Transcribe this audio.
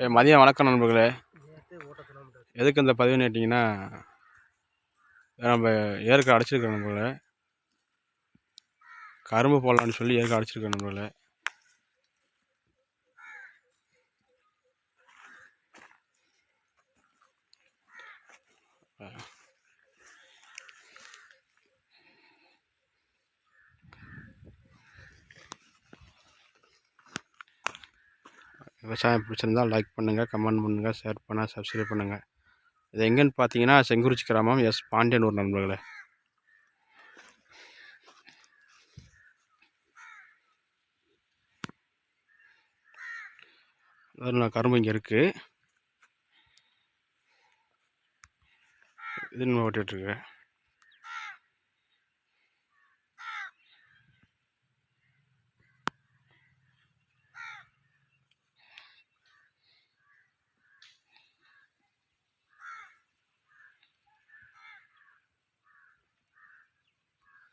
மதியம் வணக்கம் நண்பர்களே. எதுக்கு இந்த பதிவு நேட்டிங்கன்னா நம்ம ஏற்க அடைச்சிருக்கோம் நண்பர்களே. கரும்பு போடலான்னு சொல்லி ஏற்க அடைச்சிருக்கோம் நண்பர்களே. விவசாயம் பிடிச்சிருந்தால் லைக் பண்ணுங்கள் கமெண்ட் பண்ணுங்கள் ஷேர் பண்ணால் சப்ஸ்கிரைப் பண்ணுங்கள் இது எங்கேன்னு பார்த்தீங்கன்னா செங்குறிச்சி கிராமம் எஸ் பாண்டியனூர் நண்பர்களே. கரும்பு இங்கே இருக்குது இது நம்ம